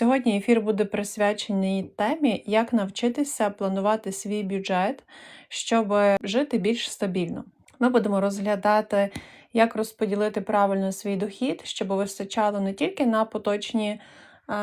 Сьогодні ефір буде присвячений темі, як навчитися планувати свій бюджет, щоб жити більш стабільно. Ми будемо розглядати, як розподілити правильно свій дохід, щоб вистачало не тільки на поточні е,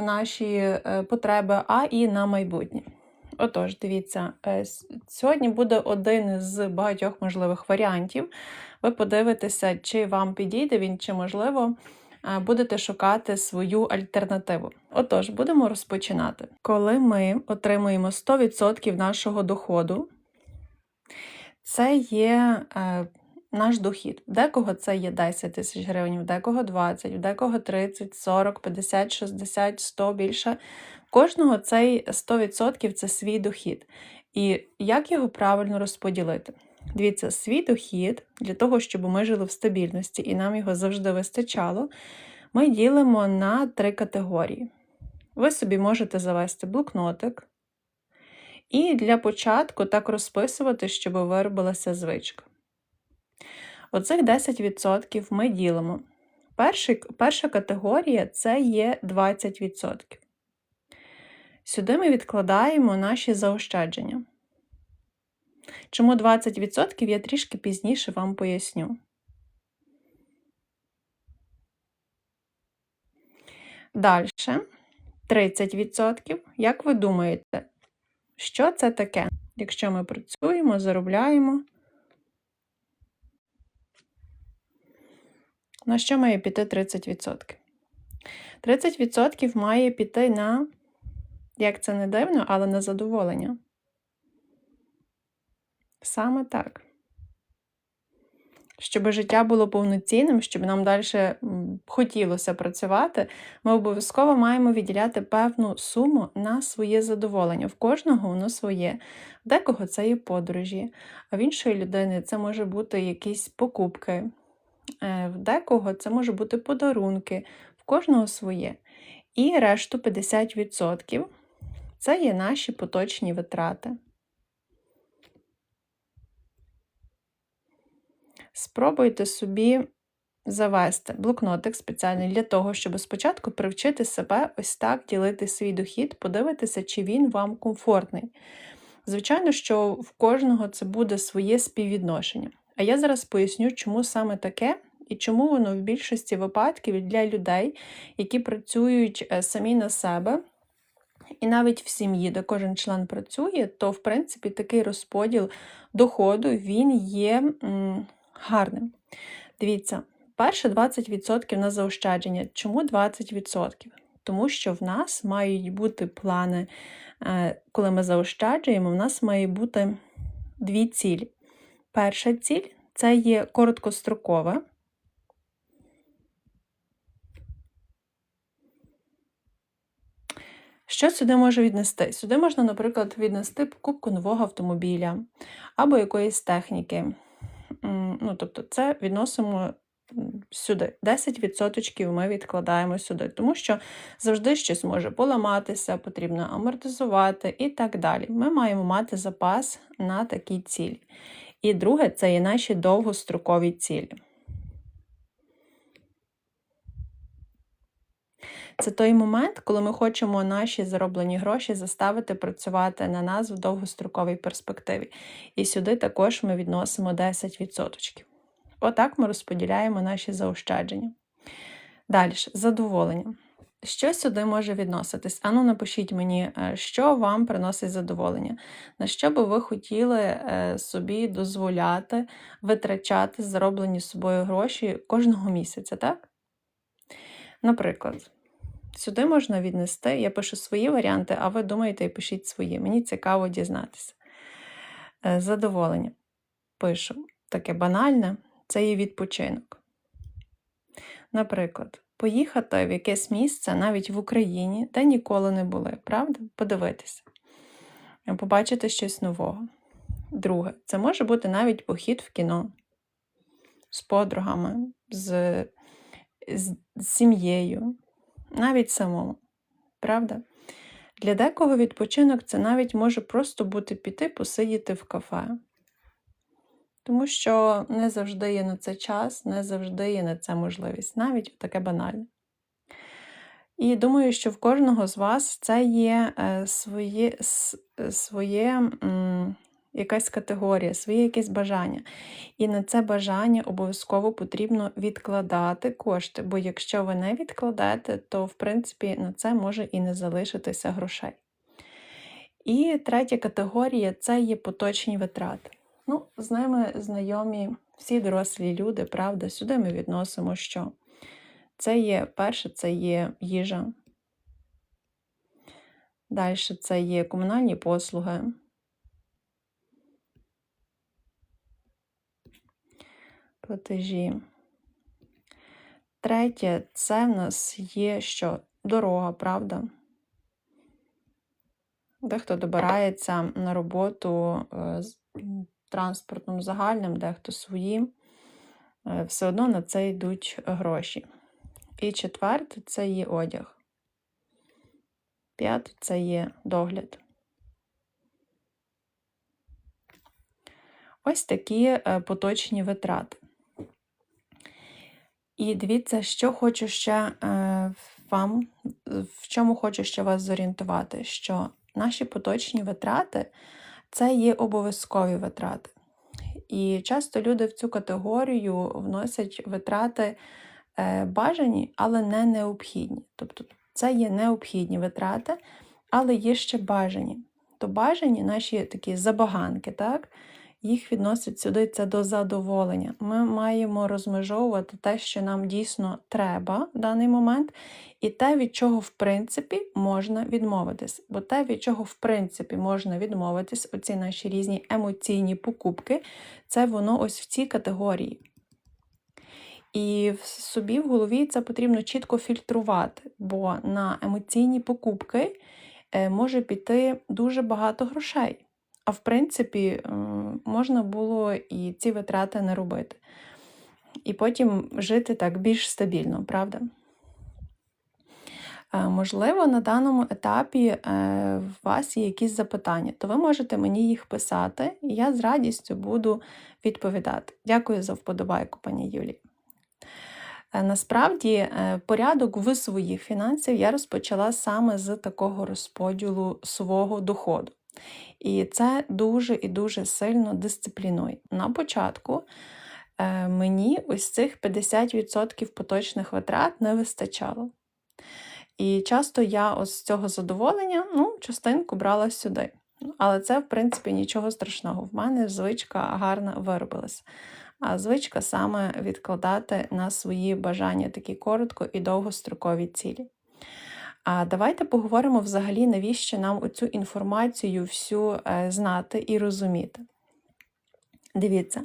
наші е, потреби, а і на майбутнє. Отож, дивіться, е, сьогодні буде один з багатьох можливих варіантів. Ви подивитеся, чи вам підійде він, чи можливо будете шукати свою альтернативу. Отож, будемо розпочинати. Коли ми отримуємо 100% нашого доходу, це є е, наш дохід. Декого це є 10 тисяч гривень, в декого 20, в декого 30, 40, 50, 60, 100 більше. Кожного цей 100% це свій дохід. І як його правильно розподілити? Дивіться, свій дохід для того, щоб ми жили в стабільності і нам його завжди вистачало, ми ділимо на три категорії. Ви собі можете завести блокнотик, і для початку так розписувати, щоб виробилася звичка. Оцих 10% ми ділимо. Перший, перша категорія це є 20%. Сюди ми відкладаємо наші заощадження. Чому 20% я трішки пізніше вам поясню. Далі 30%. Як ви думаєте, що це таке? Якщо ми працюємо, заробляємо. На що має піти 30%? 30% має піти на, як це не дивно, але на задоволення. Саме так. Щоб життя було повноцінним, щоб нам далі хотілося працювати, ми обов'язково маємо відділяти певну суму на своє задоволення. В кожного воно своє. В декого це є подорожі, а в іншої людини це може бути якісь покупки, е, в декого це може бути подарунки, в кожного своє. І решту 50% це є наші поточні витрати. Спробуйте собі завести блокнотик спеціальний для того, щоб спочатку привчити себе ось так ділити свій дохід, подивитися, чи він вам комфортний. Звичайно, що в кожного це буде своє співвідношення. А я зараз поясню, чому саме таке і чому воно в більшості випадків для людей, які працюють е, самі на себе. І навіть в сім'ї, де кожен член працює, то в принципі такий розподіл доходу він є м, гарним. Дивіться, перше 20% на заощадження. Чому 20%? Тому що в нас мають бути плани, е, коли ми заощаджуємо, в нас має бути дві цілі. Перша ціль це є короткострокова. Що сюди може віднести? Сюди можна, наприклад, віднести покупку нового автомобіля або якоїсь техніки. Ну, тобто, це відносимо сюди. 10% ми відкладаємо сюди, тому що завжди щось може поламатися, потрібно амортизувати і так далі. Ми маємо мати запас на такі цілі. І друге, це є наші довгострокові цілі. Це той момент, коли ми хочемо наші зароблені гроші заставити працювати на нас в довгостроковій перспективі. І сюди також ми відносимо 10%. Отак ми розподіляємо наші заощадження. Далі, задоволення. Що сюди може відноситись? Ану, напишіть мені, е, що вам приносить задоволення, на що би ви хотіли е, собі дозволяти витрачати зароблені собою гроші кожного місяця, так? Наприклад, Сюди можна віднести, я пишу свої варіанти, а ви думаєте і пишіть свої. Мені цікаво дізнатися. Е, Задоволення. Пишу таке банальне це є відпочинок. Наприклад, поїхати в якесь місце навіть в Україні, де ніколи не були, правда? Подивитися, Е, побачити щось нового. Друге, це може бути навіть похід в кіно з подругами, з, з, з сім'єю, навіть самому. Правда? Для декого відпочинок це навіть може просто бути піти посидіти в кафе. Тому що не завжди є на це час, не завжди є на це можливість, навіть таке банальне. І думаю, що в кожного з вас це є е, своє, е, своє якась категорія, своє якесь бажання. І на це бажання обов'язково потрібно відкладати кошти, бо якщо ви не відкладете, то в принципі на це може і не залишитися грошей. І третя категорія це є поточні витрати. Ну, з ними знайомі всі дорослі люди, правда, сюди ми відносимо що? Це є перше, це є їжа. Далі це є комунальні послуги. Платежі. Третє, це в нас є що? Дорога, правда? Дехто добирається на роботу е, з транспортом загальним, дехто своїм. Е, Все одно на це йдуть гроші. І четверте це є одяг. П'яте це є догляд. Ось такі е, поточні витрати. І дивіться, що хочу ще е, вам, в чому хочу ще вас зорієнтувати, що наші поточні витрати це є обов'язкові витрати. І часто люди в цю категорію вносять витрати е, бажані, але не необхідні. Тобто це є необхідні витрати, але є ще бажані. То бажані наші такі забаганки, так? Їх відносять сюди це до задоволення. Ми маємо розмежовувати те, що нам дійсно треба в даний момент, і те, від чого в принципі можна відмовитись. Бо те, від чого в принципі можна відмовитись, оці наші різні емоційні покупки, це воно ось в цій категорії. І в собі в голові це потрібно чітко фільтрувати, бо на емоційні покупки е, може піти дуже багато грошей. А в принципі, можна було і ці витрати не робити. І потім жити так більш стабільно, правда? Е, Можливо, на даному етапі е, в вас є якісь запитання, то ви можете мені їх писати, і я з радістю буду відповідати. Дякую за вподобайку, пані Юлі. Е, Насправді, е, порядок в своїх фінансів я розпочала саме з такого розподілу свого доходу. І це дуже і дуже сильно дисциплінує. На початку е, мені ось цих 50% поточних витрат не вистачало. І часто я ось з цього задоволення ну, частинку брала сюди. Але це, в принципі, нічого страшного. В мене звичка гарна виробилася. А звичка саме відкладати на свої бажання такі коротко і довгострокові цілі. А давайте поговоримо взагалі, навіщо нам оцю інформацію всю е, знати і розуміти. Дивіться,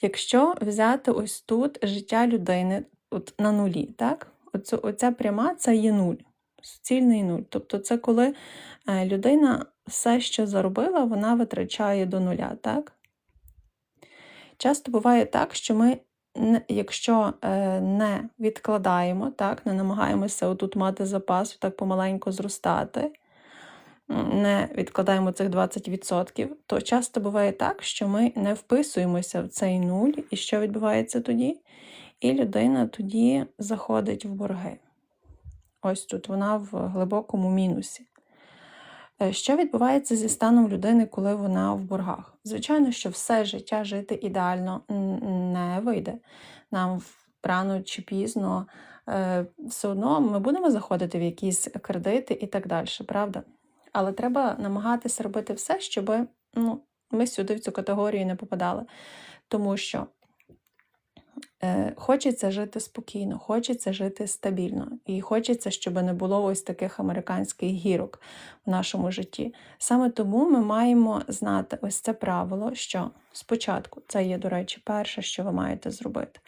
якщо взяти ось тут життя людини от на нулі, так? Оцю, оця пряма це є нуль, суцільний нуль. Тобто це коли е, людина все, що заробила, вона витрачає до нуля, так? Часто буває так, що ми, якщо е, не відкладаємо, так, не намагаємося отут мати запас, так помаленьку зростати, не відкладаємо цих 20%, то часто буває так, що ми не вписуємося в цей нуль, і що відбувається тоді? І людина тоді заходить в борги. Ось тут вона в глибокому мінусі. Е, Що відбувається зі станом людини, коли вона в боргах? Звичайно, що все життя жити ідеально не вийде. Нам рано чи пізно е, все одно ми будемо заходити в якісь кредити і так далі, правда? Але треба намагатися робити все, щоб ну, ми сюди в цю категорію не попадали. Тому що хочеться жити спокійно, хочеться жити стабільно, і хочеться, щоб не було ось таких американських гірок в нашому житті. Саме тому ми маємо знати ось це правило, що спочатку це є, до речі, перше, що ви маєте зробити.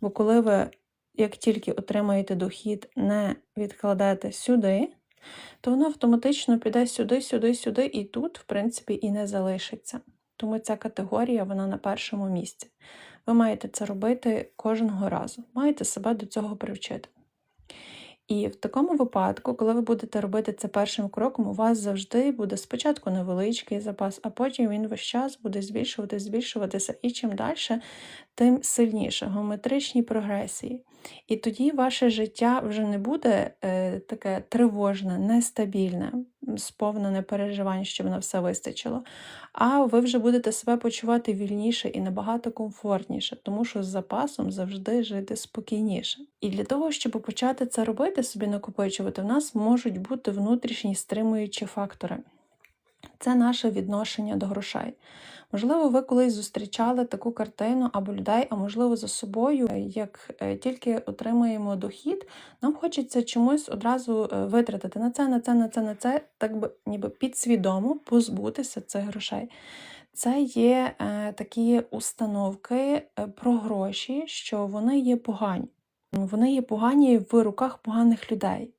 Бо коли ви, як тільки отримаєте дохід, не відкладете сюди, то воно автоматично піде сюди, сюди, сюди, і тут, в принципі, і не залишиться. Тому ця категорія вона на першому місці. Ви маєте це робити кожного разу, маєте себе до цього привчити. І в такому випадку, коли ви будете робити це першим кроком, у вас завжди буде спочатку невеличкий запас, а потім він весь час буде збільшуватися, збільшуватися, і чим далі, тим сильніше геометричній прогресії. І тоді ваше життя вже не буде е, таке тривожне, нестабільне, сповнене переживань, щоб на все вистачило. А ви вже будете себе почувати вільніше і набагато комфортніше, тому що з запасом завжди жити спокійніше. І для того, щоб почати це робити, собі накопичувати, в нас можуть бути внутрішні стримуючі фактори. Це наше відношення до грошей. Можливо, ви колись зустрічали таку картину або людей, а можливо, за собою, як е, тільки отримуємо дохід, нам хочеться чомусь одразу е, витратити на це, на це, на це, на це, так би ніби підсвідомо позбутися цих грошей. Це є е, такі установки е, про гроші, що вони є погані. Вони є погані в руках поганих людей.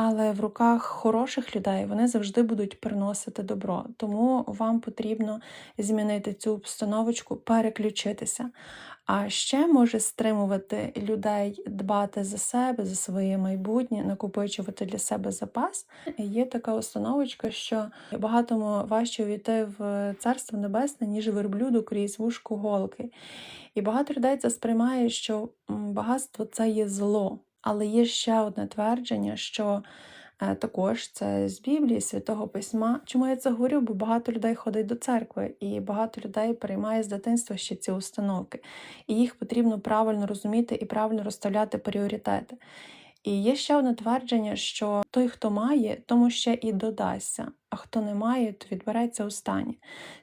Але в руках хороших людей вони завжди будуть приносити добро. Тому вам потрібно змінити цю обстановочку, переключитися. А ще може стримувати людей дбати за себе, за своє майбутнє, накопичувати для себе запас. Є така установочка, що багатому важче увійти в царство небесне, ніж верблюду крізь вушку голки. І багато людей це сприймає, що багатство це є зло. Але є ще одне твердження, що е, також це з Біблії, Святого Письма. Чому я це говорю? Бо багато людей ходить до церкви, і багато людей переймає з дитинства ще ці установки. І їх потрібно правильно розуміти і правильно розставляти пріоритети. І є ще одне твердження, що той, хто має, тому ще і додасться, а хто не має, то відбереться останнє.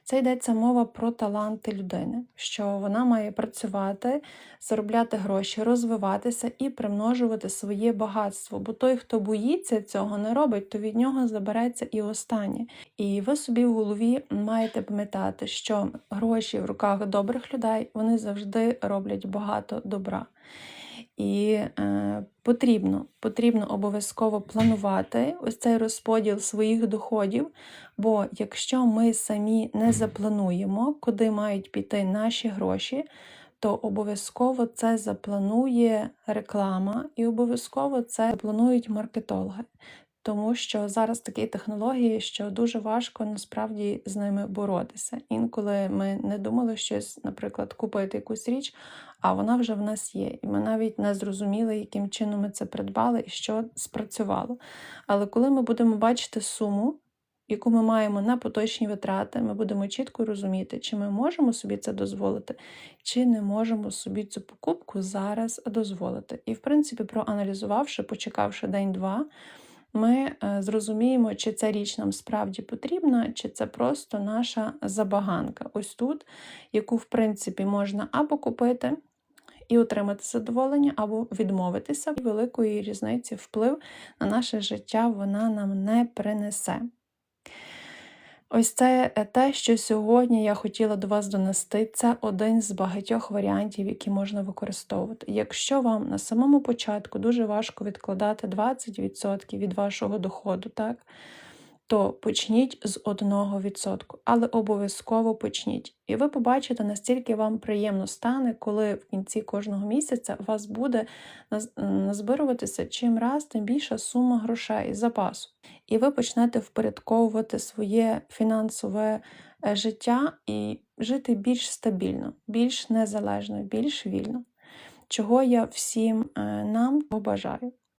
Це йдеться мова про таланти людини, що вона має працювати, заробляти гроші, розвиватися і примножувати своє багатство. Бо той, хто боїться цього, не робить, то від нього забереться і останнє. І ви собі в голові маєте пам'ятати, що гроші в руках добрих людей вони завжди роблять багато добра. І е, потрібно, потрібно обов'язково планувати ось цей розподіл своїх доходів. Бо якщо ми самі не заплануємо, куди мають піти наші гроші, то обов'язково це запланує реклама, і обов'язково це запланують маркетологи. Тому що зараз такі технології, що дуже важко насправді з ними боротися. Інколи ми не думали щось, наприклад, купити якусь річ, а вона вже в нас є. І ми навіть не зрозуміли, яким чином ми це придбали і що спрацювало. Але коли ми будемо бачити суму, яку ми маємо на поточні витрати, ми будемо чітко розуміти, чи ми можемо собі це дозволити, чи не можемо собі цю покупку зараз дозволити. І, в принципі, проаналізувавши, почекавши день-два ми е, зрозуміємо, чи ця річ нам справді потрібна, чи це просто наша забаганка. Ось тут, яку, в принципі, можна або купити. І отримати задоволення або відмовитися, великої різниці вплив на наше життя вона нам не принесе. Ось це е, те, що сьогодні я хотіла до вас донести. Це один з багатьох варіантів, які можна використовувати. Якщо вам на самому початку дуже важко відкладати 20% від вашого доходу, так? То почніть з 1%, але обов'язково почніть. І ви побачите, настільки вам приємно стане, коли в кінці кожного місяця у вас буде назбируватися чим раз, тим більша сума грошей запасу. І ви почнете впорядковувати своє фінансове е, життя і жити більш стабільно, більш незалежно, більш вільно. Чого я всім е, нам побажаю.